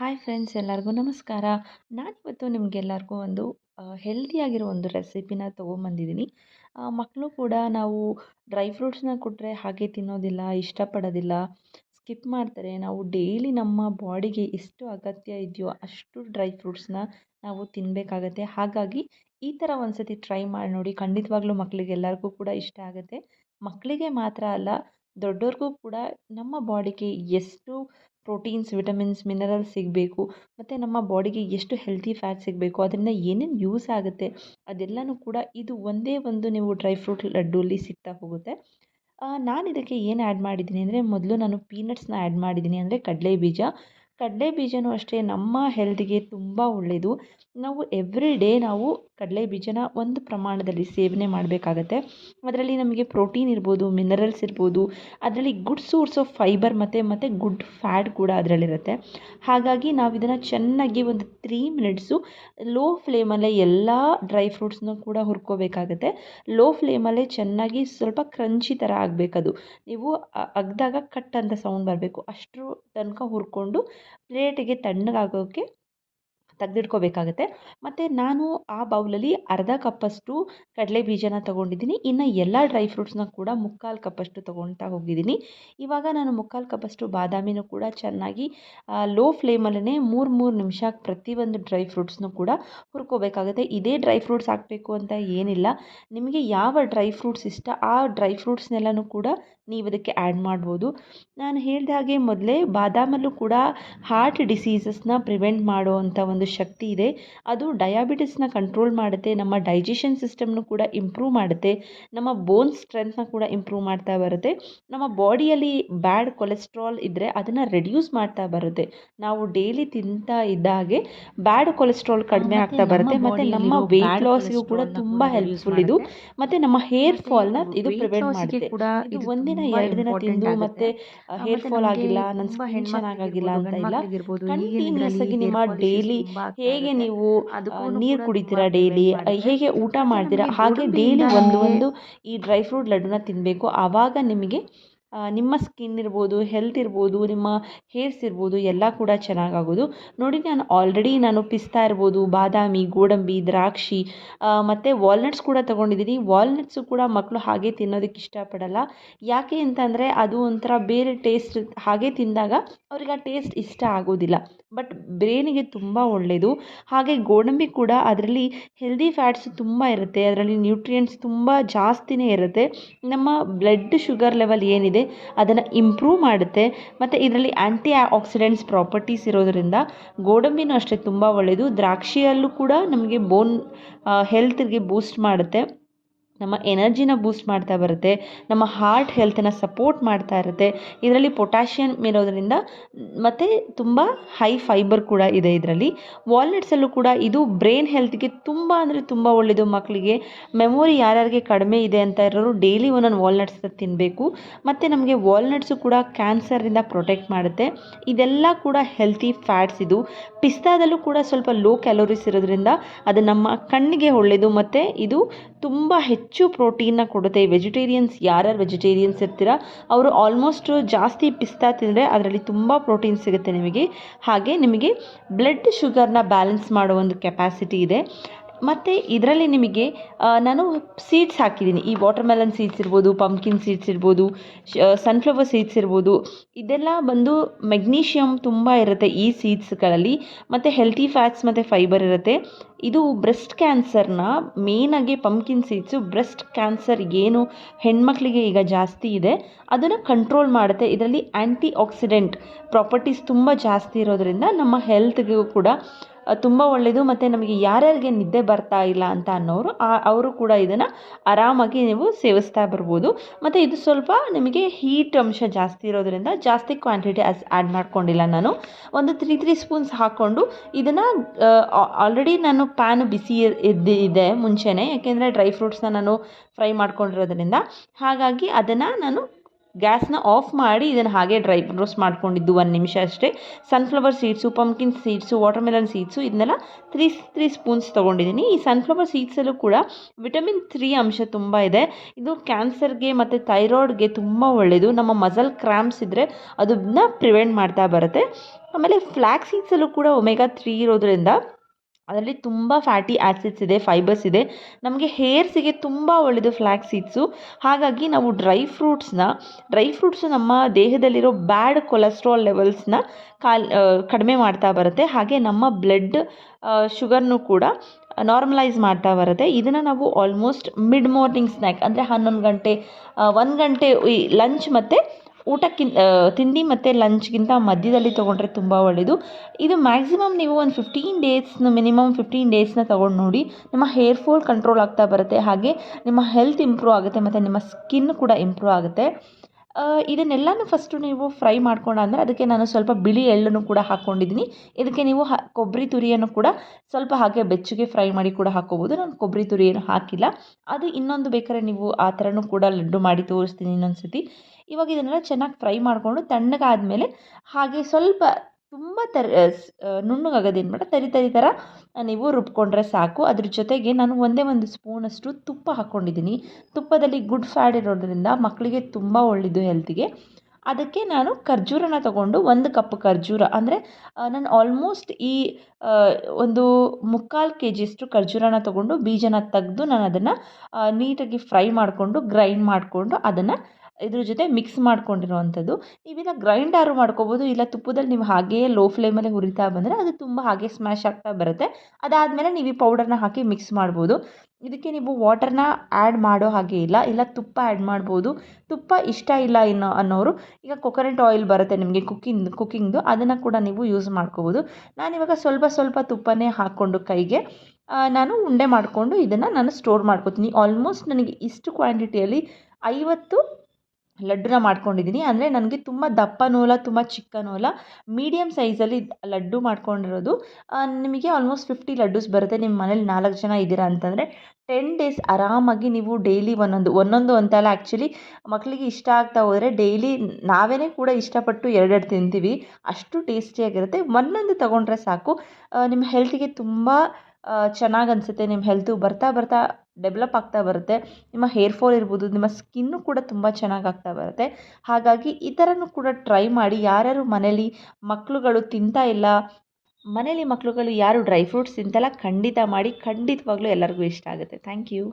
Hi friends ಎಲ್ಲರಿಗೂ ನಮಸ್ಕಾರ. ನಾನಿವತ್ತು ನಿಮಗೆಲ್ಲರಿಗೂ ಒಂದು ಹೆಲ್ದಿಯಾಗಿರೋ ಒಂದು ರೆಸಿಪಿನ ತೊಗೊಂಬಂದಿದ್ದೀನಿ. ಮಕ್ಕಳು ಕೂಡ ನಾವು ಡ್ರೈ ಫ್ರೂಟ್ಸ್ನ ಕೊಟ್ಟರೆ ಹಾಗೆ ತಿನ್ನೋದಿಲ್ಲ, ಇಷ್ಟಪಡೋದಿಲ್ಲ, ಸ್ಕಿಪ್ ಮಾಡ್ತಾರೆ. ನಾವು ಡೈಲಿ ನಮ್ಮ ಬಾಡಿಗೆ ಎಷ್ಟು ಅಗತ್ಯ ಇದೆಯೋ ಅಷ್ಟು ಡ್ರೈ ಫ್ರೂಟ್ಸ್ನ ನಾವು ತಿನ್ನಬೇಕಾಗತ್ತೆ ಹಾಗಾಗಿ ಈ ಥರ ಒಂದು ಟ್ರೈ ಮಾಡಿ ನೋಡಿ. ಖಂಡಿತವಾಗ್ಲೂ ಮಕ್ಕಳಿಗೆ ಎಲ್ಲರಿಗೂ ಕೂಡ ಇಷ್ಟ ಆಗುತ್ತೆ. ಮಕ್ಕಳಿಗೆ ಮಾತ್ರ ಅಲ್ಲ ದೊಡ್ಡವ್ರಿಗೂ ಕೂಡ ನಮ್ಮ ಬಾಡಿಗೆ ಎಷ್ಟು ಪ್ರೋಟೀನ್ಸ್, ವಿಟಮಿನ್ಸ್, ಮಿನರಲ್ಸ್ ಸಿಗಬೇಕು. ಮತ್ತು ನಮ್ಮ ಬಾಡಿಗೆ ಎಷ್ಟು ಹೆಲ್ತಿ ಫ್ಯಾಟ್ ಸಿಗಬೇಕು. ಅದರಿಂದ ಏನೇನು ಯೂಸ್ ಆಗುತ್ತೆ, ಅದೆಲ್ಲನೂ ಕೂಡ ಇದು ಒಂದೇ ಒಂದು ನೀವು ಡ್ರೈ ಫ್ರೂಟ್ ಲಡ್ಡೂಲಿ ಸಿಗ್ತಾ ಹೋಗುತ್ತೆ. ನಾನು ಇದಕ್ಕೆ ಏನು ಆ್ಯಡ್ ಮಾಡಿದ್ದೀನಿ ಅಂದರೆ ಮೊದಲು ನಾನು ಪೀನಟ್ಸ್ನ ಆ್ಯಡ್ ಮಾಡಿದ್ದೀನಿ ಅಂದರೆ ಕಡಲೆ ಬೀಜ. ಕಡಲೆ ಬೀಜವೂ ಅಷ್ಟೇ ನಮ್ಮ ಹೆಲ್ತಿಗೆ ತುಂಬ ಒಳ್ಳೆಯದು ನಾವು ಎವ್ರಿ ಡೇ ನಾವು ಕಡಲೆ ಬೀಜನ ಒಂದು ಪ್ರಮಾಣದಲ್ಲಿ ಸೇವನೆ ಮಾಡಬೇಕಾಗತ್ತೆ. ಅದರಲ್ಲಿ ನಮಗೆ ಪ್ರೋಟೀನ್ ಇರ್ಬೋದು, ಮಿನರಲ್ಸ್ ಇರ್ಬೋದು, ಅದರಲ್ಲಿ ಗುಡ್ ಸೋರ್ಸ್ ಆಫ್ ಫೈಬರ್ ಮತ್ತು ಮತ್ತು ಗುಡ್ ಫ್ಯಾಟ್ ಕೂಡ ಅದರಲ್ಲಿರುತ್ತೆ. ಹಾಗಾಗಿ ನಾವು ಇದನ್ನು ಚೆನ್ನಾಗಿ ಒಂದು ತ್ರೀ ಮಿನಿಟ್ಸು ಲೋ ಫ್ಲೇಮಲ್ಲೇ ಎಲ್ಲ ಡ್ರೈ ಫ್ರೂಟ್ಸ್ನ ಕೂಡ ಹುರ್ಕೋಬೇಕಾಗತ್ತೆ. ಲೋ ಫ್ಲೇಮಲ್ಲೇ ಚೆನ್ನಾಗಿ ಸ್ವಲ್ಪ ಕ್ರಂಚಿ ಥರ ಆಗಬೇಕದು. ನೀವು ಅಗ್ದಾಗ ಕಟ್ ಅಂತ ಸೌಂಡ್ ಬರಬೇಕು. ಅಷ್ಟರ ತನಕ ಹುರ್ಕೊಂಡು ಪ್ಲೇಟಿಗೆ ತಣ್ಣಗಾಗೋಕ್ಕೆ ತೆಗ್ದಿಟ್ಕೋಬೇಕಾಗತ್ತೆ. ಮತ್ತು ನಾನು ಆ ಬೌಲಲ್ಲಿ ಅರ್ಧ ಕಪ್ಪಷ್ಟು ಕಡಲೆ ಬೀಜನ ತೊಗೊಂಡಿದ್ದೀನಿ. ಇನ್ನು ಎಲ್ಲ ಡ್ರೈ ಫ್ರೂಟ್ಸ್ನ ಕೂಡ ಮುಕ್ಕಾಲು ಕಪ್ಪಷ್ಟು ತೊಗೊಳ್ತಾ ಹೋಗಿದ್ದೀನಿ. ಇವಾಗ ನಾನು ಮುಕ್ಕಾಲು ಕಪ್ಪಷ್ಟು ಬಾದಾಮಿನೂ ಕೂಡ ಚೆನ್ನಾಗಿ ಲೋ ಫ್ಲೇಮಲ್ಲೇ ಮೂರು ಮೂರು ನಿಮಿಷ ಪ್ರತಿಯೊಂದು ಡ್ರೈ ಫ್ರೂಟ್ಸ್ನೂ ಕೂಡ ಹುರ್ಕೋಬೇಕಾಗುತ್ತೆ. ಇದೇ ಡ್ರೈ ಫ್ರೂಟ್ಸ್ ಹಾಕಬೇಕು ಅಂತ ಏನಿಲ್ಲ. ನಿಮಗೆ ಯಾವ ಡ್ರೈ ಫ್ರೂಟ್ಸ್ ಇಷ್ಟ, ಆ ಡ್ರೈ ಫ್ರೂಟ್ಸ್ನೆಲ್ಲನೂ ಕೂಡ ನೀವು ಅದಕ್ಕೆ ಆ್ಯಡ್ ಮಾಡ್ಬೋದು. ನಾನು ಹೇಳಿದ ಹಾಗೆ ಮೊದಲೇ ಬಾದಾಮಲ್ಲೂ ಕೂಡ ಹಾರ್ಟ್ ಡಿಸೀಸಸ್ನ ಪ್ರಿವೆಂಟ್ ಮಾಡುವಂಥ ಒಂದು ಶಕ್ತಿ ಇದೆ. ಅದು ಡಯಾಬಿಟಿಸ್ನ ಕಂಟ್ರೋಲ್ ಮಾಡುತ್ತೆ ನಮ್ಮ ಡೈಜೆಷನ್ ಸಿಸ್ಟಮ್ನು ಕೂಡ ಇಂಪ್ರೂವ್ ಮಾಡುತ್ತೆ ನಮ್ಮ ಬೋನ್ ಸ್ಟ್ರೆಂತ್ನ ಕೂಡ ಇಂಪ್ರೂವ್ ಮಾಡ್ತಾ ಬರುತ್ತೆ. ನಮ್ಮ ಬಾಡಿಯಲ್ಲಿ ಬ್ಯಾಡ್ ಕೊಲೆಸ್ಟ್ರಾಲ್ ಇದ್ದರೆ ಅದನ್ನು ರೆಡ್ಯೂಸ್ ಮಾಡ್ತಾ ಬರುತ್ತೆ. ನಾವು ಡೈಲಿ ತಿಂತಾ ಇದ್ದಾಗೆ ಬ್ಯಾಡ್ ಕೊಲೆಸ್ಟ್ರಾಲ್ ಕಡಿಮೆ ಆಗ್ತಾ ಬರುತ್ತೆ. ಮತ್ತು ನಮ್ಮ ವೆಯ್ಟ್ ಲಾಸ್ಗೂ ಕೂಡ ತುಂಬ ಹೆಲ್ಪ್ಫುಲ್ ಇದು. ಮತ್ತು ನಮ್ಮ ಹೇರ್ ಫಾಲ್ನ ಇದು ಪ್ರಿವೆಂಟ್ ಮಾಡುತ್ತೆ. ಇದು ಒಂದಿನ ಎರಡು ದಿನ ತಿಂದು ಮತ್ತೆ ಹೇರ್ ಫಾಲ್ ಆಗಿಲ್ಲ ನನ್ನ ಸ್ಕಿನ್ ಚೆನ್ನಾಗಿಲ್ಲ ಅಂತ ಇಲ್ಲ. ಕಂಟಿನ್ಯೂಸ್ ಆಗಿ ನಿಮ್ಮ ಡೈಲಿ ಹೇಗೆ ನೀವು ನೀರು ಕುಡಿತೀರಾ ಡೈಲಿ ಹೇಗೆ ಊಟ ಮಾಡ್ತೀರಾ? ಹಾಗೆ ಡೈಲಿ ಒಂದು ಒಂದು ಈ ಡ್ರೈ ಫ್ರೂಟ್ ಲಡ್ಡುನ ತಿನ್ನಬೇಕು ಆವಾಗ ನಿಮಗೆ ನಿಮ್ಮ ಸ್ಕಿನ್ ಇರ್ಬೋದು ಹೆಲ್ತ್ ಇರ್ಬೋದು, ನಿಮ್ಮ ಹೇರ್ಸ್ ಇರ್ಬೋದು, ಎಲ್ಲ ಕೂಡ ಚೆನ್ನಾಗಾಗೋದು. ನೋಡಿ ನಾನು ಆಲ್ರೆಡಿ ನಾನು ಪಿಸ್ತಾ ಇರ್ಬೋದು, ಬಾದಾಮಿ, ಗೋಡಂಬಿ, ದ್ರಾಕ್ಷಿ ಮತ್ತು ವಾಲ್ನಟ್ಸ್ ಕೂಡ ತೊಗೊಂಡಿದ್ದೀನಿ. ವಾಲ್ನಟ್ಸು ಕೂಡ ಮಕ್ಕಳು ಹಾಗೆ ತಿನ್ನೋದಕ್ಕೆ ಇಷ್ಟಪಡಲ್ಲ. ಯಾಕೆ ಅಂತಂದರೆ ಅದು ಒಂಥರ ಬೇರೆ ಟೇಸ್ಟ್ ಹಾಗೆ ತಿಂದಾಗ ಅವ್ರಿಗೆ ಆ ಟೇಸ್ಟ್ ಇಷ್ಟ ಆಗೋದಿಲ್ಲ. ಬಟ್ ಬ್ರೇನಿಗೆ ತುಂಬ ಒಳ್ಳೆಯದು ಹಾಗೆ ಗೋಡಂಬಿ ಕೂಡ ಅದರಲ್ಲಿ ಹೆಲ್ದಿ ಫ್ಯಾಟ್ಸ್ ತುಂಬ ಇರುತ್ತೆ. ಅದರಲ್ಲಿ ನ್ಯೂಟ್ರಿಯೆಂಟ್ಸ್ ತುಂಬ ಜಾಸ್ತಿನೇ ಇರುತ್ತೆ. ನಮ್ಮ ಬ್ಲಡ್ ಶುಗರ್ ಲೆವೆಲ್ ಏನಿದೆ ಅದನ್ನು ಇಂಪ್ರೂವ್ ಮಾಡುತ್ತೆ. ಮತ್ತು ಇದರಲ್ಲಿ ಆ್ಯಂಟಿ ಆಕ್ಸಿಡೆಂಟ್ಸ್ ಪ್ರಾಪರ್ಟೀಸ್ ಇರೋದರಿಂದ ಗೋಡಂಬಿನೂ ಅಷ್ಟೇ ತುಂಬ ಒಳ್ಳೆಯದು ದ್ರಾಕ್ಷಿಯಲ್ಲೂ ಕೂಡ ನಮಗೆ ಬೋನ್ ಹೆಲ್ತ್ಗೆ ಬೂಸ್ಟ್ ಮಾಡುತ್ತೆ. ನಮ್ಮ ಎನರ್ಜಿನ ಬೂಸ್ಟ್ ಮಾಡ್ತಾ ಬರುತ್ತೆ, ನಮ್ಮ ಹಾರ್ಟ್ ಹೆಲ್ತನ್ನ ಸಪೋರ್ಟ್ ಮಾಡ್ತಾ ಇರುತ್ತೆ. ಇದರಲ್ಲಿ ಪೊಟ್ಯಾಷಿಯಮ್ ಇರೋದರಿಂದ ಮತ್ತು ತುಂಬ ಹೈ ಫೈಬರ್ ಕೂಡ ಇದೆ ಇದರಲ್ಲಿ. ವಾಲ್ನಟ್ಸಲ್ಲೂ ಕೂಡ ಇದು ಬ್ರೈನ್ ಹೆಲ್ತ್ಗೆ ತುಂಬ ಅಂದರೆ ತುಂಬ ಒಳ್ಳೆಯದು ಮಕ್ಕಳಿಗೆ ಮೆಮೊರಿ ಯಾರ್ಯಾರಿಗೆ ಕಡಿಮೆ ಇದೆ ಅಂತ ಇರೋರು ಡೈಲಿ ಒಂದೊಂದು ವಾಲ್ನಟ್ಸ್ ತಿನ್ನಬೇಕು ಮತ್ತು ನಮಗೆ ವಾಲ್ನಟ್ಸು ಕೂಡ ಕ್ಯಾನ್ಸರಿಂದ ಪ್ರೊಟೆಕ್ಟ್ ಮಾಡುತ್ತೆ. ಇದೆಲ್ಲ ಕೂಡ ಹೆಲ್ತಿ ಫ್ಯಾಟ್ಸ್ ಇದು. ಪಿಸ್ತಾದಲ್ಲೂ ಕೂಡ ಸ್ವಲ್ಪ ಲೋ ಕ್ಯಾಲೋರೀಸ್ ಇರೋದ್ರಿಂದ ಅದು ನಮ್ಮ ಕಣ್ಣಿಗೆ ಒಳ್ಳೆಯದು ಮತ್ತು ಇದು ತುಂಬ ಹೆಚ್ಚು ಪ್ರೋಟೀನ್ನ ಕೊಡುತ್ತೆ. ವೆಜಿಟೇರಿಯನ್ಸ್, ಯಾರ್ಯಾರು ವೆಜಿಟೇರಿಯನ್ಸ್ ಇರ್ತೀರ, ಅವರು ಆಲ್ಮೋಸ್ಟ್ ಜಾಸ್ತಿ ಪಿಸ್ತಾ ತಿಂದರೆ ಅದರಲ್ಲಿ ತುಂಬ ಪ್ರೋಟೀನ್ ಸಿಗುತ್ತೆ ನಿಮಗೆ. ಹಾಗೆ ನಿಮಗೆ ಬ್ಲಡ್ ಶುಗರ್ನ ಬ್ಯಾಲೆನ್ಸ್ ಮಾಡೋ ಒಂದು ಕೆಪಾಸಿಟಿ ಇದೆ. ಮತ್ತು ಇದರಲ್ಲಿ ನಿಮಗೆ ನಾನು ಸೀಡ್ಸ್ ಹಾಕಿದ್ದೀನಿ. ಈ ವಾಟರ್ ಮೆಲನ್ ಸೀಡ್ಸ್ ಇರ್ಬೋದು ಪಂಪ್ಕಿನ್ ಸೀಡ್ಸ್ ಇರ್ಬೋದು ಸನ್ಫ್ಲವರ್ ಸೀಡ್ಸ್ ಇರ್ಬೋದು. ಇದೆಲ್ಲ ಬಂದು ಮೆಗ್ನೀಷಿಯಮ್ ತುಂಬ ಇರುತ್ತೆ ಈ ಸೀಡ್ಸ್ಗಳಲ್ಲಿ ಮತ್ತು ಹೆಲ್ತಿ ಫ್ಯಾಟ್ಸ್ ಮತ್ತು ಫೈಬರ್ ಇರುತ್ತೆ. ಇದು ಬ್ರೆಸ್ಟ್ ಕ್ಯಾನ್ಸರ್ನ ಮೇಯ್ನಾಗಿ ಪಂಪ್ಕಿನ್ ಸೀಡ್ಸು ಬ್ರೆಸ್ಟ್ ಕ್ಯಾನ್ಸರ್ ಏನು ಹೆಣ್ಮಕ್ಳಿಗೆ ಈಗ ಜಾಸ್ತಿ ಇದೆ, ಅದನ್ನು ಕಂಟ್ರೋಲ್ ಮಾಡುತ್ತೆ. ಇದರಲ್ಲಿ ಆ್ಯಂಟಿ ಆಕ್ಸಿಡೆಂಟ್ ಪ್ರಾಪರ್ಟೀಸ್ ತುಂಬ ಜಾಸ್ತಿ ಇರೋದರಿಂದ ನಮ್ಮ ಹೆಲ್ತ್ಗೂ ಕೂಡ ತುಂಬ ಒಳ್ಳೆಯದು ಮತ್ತು ನಮಗೆ ಯಾರ್ಯಾರಿಗೆ ನಿದ್ದೆ ಬರ್ತಾ ಇಲ್ಲ ಅಂತ ಅನ್ನೋರು ಅವರು ಕೂಡ ಇದನ್ನು ಆರಾಮಾಗಿ ನೀವು ಸೇವಿಸ್ತಾ ಬರ್ಬೋದು. ಮತ್ತು ಇದು ಸ್ವಲ್ಪ ನಿಮಗೆ ಹೀಟ್ ಅಂಶ ಜಾಸ್ತಿ ಇರೋದರಿಂದ ಜಾಸ್ತಿ ಕ್ವಾಂಟಿಟಿ ಅಸ್ ಆ್ಯಡ್ ಮಾಡ್ಕೊಂಡಿಲ್ಲ ನಾನು. ಒಂದು ತ್ರೀ ತ್ರೀ ಸ್ಪೂನ್ಸ್ ಹಾಕ್ಕೊಂಡು ಇದನ್ನು ಆಲ್ರೆಡಿ ನಾನು ಪ್ಯಾನ್ ಬಿಸಿ ಇದ್ದಿದೆ ಇದೆ ಮುಂಚೆನೇ. ಯಾಕೆಂದರೆ ಡ್ರೈ ಫ್ರೂಟ್ಸ್ನ ನಾನು ಫ್ರೈ ಮಾಡ್ಕೊಂಡಿರೋದ್ರಿಂದ. ಹಾಗಾಗಿ ಅದನ್ನು ನಾನು ಗ್ಯಾಸ್ನ ಆಫ್ ಮಾಡಿ ಇದನ್ನು ಹಾಗೆ ಡ್ರೈ ರೋಸ್ಟ್ ಮಾಡ್ಕೊಂಡಿದ್ದು ಒಂದು ನಿಮಿಷ ಅಷ್ಟೇ. Sunflower seeds pumpkin seeds watermelon seeds ಇದನ್ನೆಲ್ಲ ತ್ರೀ ತ್ರೀ ಸ್ಪೂನ್ಸ್ ತೊಗೊಂಡಿದ್ದೀನಿ. ಈ ಸನ್ಫ್ಲವರ್ ಸೀಡ್ಸಲ್ಲೂ ಕೂಡ ವಿಟಮಿನ್ ತ್ರೀ ಅಂಶ ತುಂಬ ಇದೆ. ಇದು ಕ್ಯಾನ್ಸರ್ಗೆ ಮತ್ತು ಥೈರಾಯ್ಡ್ಗೆ ತುಂಬ ಒಳ್ಳೆಯದು ನಮ್ಮ ಮಸಲ್ ಕ್ರ್ಯಾಂಪ್ಸ್ ಇದ್ದರೆ ಅದನ್ನ ಪ್ರಿವೆಂಟ್ ಮಾಡ್ತಾ ಬರುತ್ತೆ. ಆಮೇಲೆ ಫ್ಲ್ಯಾಕ್ ಸೀಡ್ಸಲ್ಲೂ ಕೂಡ ಒಮೆಗಾ ತ್ರೀ ಇರೋದ್ರಿಂದ ಅದರಲ್ಲಿ ತುಂಬ ಫ್ಯಾಟಿ ಆ್ಯಸಿಡ್ಸ್ ಇದೆ ಫೈಬರ್ಸ್ ಇದೆ. ನಮಗೆ ಹೇರ್ಸಿಗೆ ತುಂಬ ಒಳ್ಳೆಯದು ಫ್ಲ್ಯಾಕ್ ಸೀಡ್ಸು ಹಾಗಾಗಿ ನಾವು ಡ್ರೈ ಫ್ರೂಟ್ಸ್ನ ಡ್ರೈ ಫ್ರೂಟ್ಸು ನಮ್ಮ ದೇಹದಲ್ಲಿರೋ ಬ್ಯಾಡ್ ಕೊಲೆಸ್ಟ್ರಾಲ್ ಲೆವೆಲ್ಸ್ನ ಕಾಲ್ ಕಡಿಮೆ ಮಾಡ್ತಾ ಬರುತ್ತೆ. ಹಾಗೆ ನಮ್ಮ ಬ್ಲಡ್ ಶುಗರ್ನು ಕೂಡ ನಾರ್ಮಲೈಸ್ ಮಾಡ್ತಾ ಬರುತ್ತೆ. ಇದನ್ನು ನಾವು ಆಲ್ಮೋಸ್ಟ್ ಮಿಡ್ ಮಾರ್ನಿಂಗ್ ಸ್ನ್ಯಾಕ್ ಅಂದರೆ ಹನ್ನೊಂದು ಗಂಟೆ ಒಂದು ಗಂಟೆ ಲಂಚ್ ಮತ್ತು ಊಟಕ್ಕಿಂತ ತಿಂಡಿ ಮತ್ತು ಲಂಚ್ಗಿಂತ ಮಧ್ಯದಲ್ಲಿ ತೊಗೊಂಡ್ರೆ ತುಂಬ ಒಳ್ಳೆಯದು ಇದು ಮ್ಯಾಕ್ಸಿಮಮ್ ನೀವು ಒಂದು ಫಿಫ್ಟೀನ್ ಡೇಸ್ನ ಮಿನಿಮಮ್ ಫಿಫ್ಟೀನ್ ಡೇಸ್ನ ತೊಗೊಂಡು ನೋಡಿ, ನಿಮ್ಮ ಹೇರ್ ಫಾಲ್ ಕಂಟ್ರೋಲ್ ಆಗ್ತಾ ಬರುತ್ತೆ. ಹಾಗೆ ನಿಮ್ಮ ಹೆಲ್ತ್ ಇಂಪ್ರೂವ್ ಆಗುತ್ತೆ ಮತ್ತು ನಿಮ್ಮ ಸ್ಕಿನ್ ಕೂಡ ಇಂಪ್ರೂವ್ ಆಗುತ್ತೆ. ಇದನ್ನೆಲ್ಲನೂ ಫಸ್ಟು ನೀವು ಫ್ರೈ ಅಂದರೆ ಅದಕ್ಕೆ ನಾನು ಸ್ವಲ್ಪ ಬಿಳಿ ಎಳ್ಳನ್ನು ಕೂಡ ಹಾಕ್ಕೊಂಡಿದ್ದೀನಿ ಇದಕ್ಕೆ ನೀವು ಕೊಬ್ಬರಿ ತುರಿಯನ್ನು ಕೂಡ ಸ್ವಲ್ಪ ಹಾಗೆ ಬೆಚ್ಚಗೆ ಫ್ರೈ ಮಾಡಿ ಕೂಡ ಹಾಕ್ಕೋಬೋದು ನಾನು ಕೊಬ್ಬರಿ ತುರಿಯನ್ನು ಹಾಕಿಲ್ಲ. ಅದು ಇನ್ನೊಂದು ಬೇಕಾದ್ರೆ ನೀವು ಆ ಥರನೂ ಕೂಡ ಲಡ್ಡು ಮಾಡಿ ತೋರಿಸ್ತೀನಿ ಇನ್ನೊಂದು ಸತಿ ಇವಾಗ ಇದನ್ನೆಲ್ಲ ಚೆನ್ನಾಗಿ ಫ್ರೈ ಮಾಡಿಕೊಂಡು ತಣ್ಣಗಾದಮೇಲೆ ಹಾಗೆ ಸ್ವಲ್ಪ ತುಂಬ ತರ ನುಣ್ಣಗಾಗೋದೇನು ಬೇಡ, ತರಿ ತರಿ ಥರ ನೀವು ರುಬ್ಕೊಂಡ್ರೆ ಸಾಕು. ಅದ್ರ ಜೊತೆಗೆ ನಾನು ಒಂದೇ ಒಂದು ಸ್ಪೂನಷ್ಟು ತುಪ್ಪ ಹಾಕ್ಕೊಂಡಿದ್ದೀನಿ. ತುಪ್ಪದಲ್ಲಿ ಗುಡ್ ಫ್ಯಾಟ್ ಇರೋದ್ರಿಂದ ಮಕ್ಕಳಿಗೆ ತುಂಬ ಒಳ್ಳೆಯದು ಹೆಲ್ತಿಗೆ. ಅದಕ್ಕೆ ನಾನು ಖರ್ಜೂರನ ತಗೊಂಡು ಒಂದು ಕಪ್ ಖರ್ಜೂರ, ಅಂದರೆ ನಾನು ಆಲ್ಮೋಸ್ಟ್ ಈ ಒಂದು ಮುಕ್ಕಾಲು ಕೆ ಜಿಯಷ್ಟು ಖರ್ಜೂರನ ತಗೊಂಡು ಬೀಜನ ತೆಗೆದು ನಾನು ಅದನ್ನು ನೀಟಾಗಿ ಫ್ರೈ ಮಾಡಿಕೊಂಡು, ಗ್ರೈಂಡ್ ಮಾಡಿಕೊಂಡು ಅದನ್ನು ಇದ್ರ ಜೊತೆ ಮಿಕ್ಸ್ ಮಾಡ್ಕೊಂಡಿರುವಂಥದ್ದು. ನೀವಿಲ್ಲ ಗ್ರೈಂಡಾದ್ರು ಮಾಡ್ಕೋಬೋದು, ಇಲ್ಲ ತುಪ್ಪದಲ್ಲಿ ನೀವು ಹಾಗೆಯೇ ಲೋ ಫ್ಲೇಮಲ್ಲಿ ಹುರಿತಾ ಬಂದರೆ ಅದು ತುಂಬ ಹಾಗೆ ಸ್ಮ್ಯಾಶ್ ಆಗ್ತಾ ಬರುತ್ತೆ. ಅದಾದಮೇಲೆ ನೀವು ಈ ಪೌಡರ್ನ ಹಾಕಿ ಮಿಕ್ಸ್ ಮಾಡ್ಬೋದು. ಇದಕ್ಕೆ ನೀವು ವಾಟರ್ನ ಆ್ಯಡ್ ಮಾಡೋ ಹಾಗೆ ಇಲ್ಲ ಇಲ್ಲ ತುಪ್ಪ ಆ್ಯಡ್ ಮಾಡ್ಬೋದು. ತುಪ್ಪ ಇಷ್ಟ ಇಲ್ಲ ಇನ್ನೋ ಅನ್ನೋರು, ಈಗ ಕೊಕೊನೆಟ್ ಆಯಿಲ್ ಬರುತ್ತೆ ನಿಮಗೆ ಕುಕ್ಕಿಂಗ್ ಕುಕ್ಕಿಂಗ್ದು ಅದನ್ನು ಕೂಡ ನೀವು ಯೂಸ್ ಮಾಡ್ಕೋಬೋದು. ನಾನಿವಾಗ ಸ್ವಲ್ಪ ಸ್ವಲ್ಪ ತುಪ್ಪನೇ ಹಾಕ್ಕೊಂಡು ಕೈಗೆ ನಾನು ಉಂಡೆ ಮಾಡಿಕೊಂಡು ಇದನ್ನು ನಾನು ಸ್ಟೋರ್ ಮಾಡ್ಕೋತೀನಿ. ಆಲ್ಮೋಸ್ಟ್ ನನಗೆ ಇಷ್ಟು ಕ್ವಾಂಟಿಟಿಯಲ್ಲಿ ಐವತ್ತು ಲಡ್ಡುನ ಮಾಡ್ಕೊಂಡಿದ್ದೀನಿ. ಅಂದರೆ ನನಗೆ ತುಂಬ ದಪ್ಪನೂ ಅಲ್ಲ ತುಂಬ ಚಿಕ್ಕನೂ ಅಲ್ಲ ಮೀಡಿಯಮ್ ಸೈಜಲ್ಲಿ ಲಡ್ಡು ಮಾಡ್ಕೊಂಡಿರೋದು. ನಿಮಗೆ ಆಲ್ಮೋಸ್ಟ್ ಫಿಫ್ಟಿ ಲಡ್ಡೂಸ್ ಬರುತ್ತೆ. ನಿಮ್ಮ ಮನೇಲಿ ನಾಲ್ಕು ಜನ ಇದ್ದೀರಾ ಅಂತಂದರೆ ಟೆನ್ ಡೇಸ್ ಆರಾಮಾಗಿ ನೀವು ಡೈಲಿ ಒಂದೊಂದು ಒಂದೊಂದು ಅಂತಲ್ಲ ಆ್ಯಕ್ಚುಲಿ ಮಕ್ಕಳಿಗೆ ಇಷ್ಟ ಆಗ್ತಾ ಹೋದರೆ ಡೈಲಿ ನಾವೇ ಕೂಡ ಇಷ್ಟಪಟ್ಟು ಎರಡೆರಡು ತಿಂತೀವಿ. ಅಷ್ಟು ಟೇಸ್ಟಿಯಾಗಿರುತ್ತೆ ಒಂದೊಂದು ತೊಗೊಂಡ್ರೆ ಸಾಕು. ನಿಮ್ಮ ಹೆಲ್ತಿಗೆ ತುಂಬ ಚೆನ್ನಾಗಿ ಅನಿಸುತ್ತೆ. ನಿಮ್ಮ ಹೆಲ್ತು ಬರ್ತಾ ಬರ್ತಾ ಡೆವಲಪ್ ಆಗ್ತಾ ಬರುತ್ತೆ. ನಿಮ್ಮ ಹೇರ್ ಫಾಲ್ ಇರ್ಬೋದು, ನಿಮ್ಮ ಸ್ಕಿನ್ನು ಕೂಡ ತುಂಬ ಚೆನ್ನಾಗಿ ಆಗ್ತಾ ಬರುತ್ತೆ. ಹಾಗಾಗಿ ಈ ಥರನೂ ಕೂಡ ಟ್ರೈ ಮಾಡಿ. ಯಾರ್ಯಾರು ಮನೇಲಿ ಮಕ್ಕಳುಗಳು ತಿಂತಾ ಇಲ್ಲ, ಮನೇಲಿ ಮಕ್ಕಳುಗಳು ಯಾರು ಡ್ರೈ ಫ್ರೂಟ್ಸ್ ತಿಂತಲ್ಲ ಖಂಡಿತ ಮಾಡಿ, ಖಂಡಿತವಾಗ್ಲೂ ಎಲ್ಲರಿಗೂ ಇಷ್ಟ ಆಗುತ್ತೆ. Thank you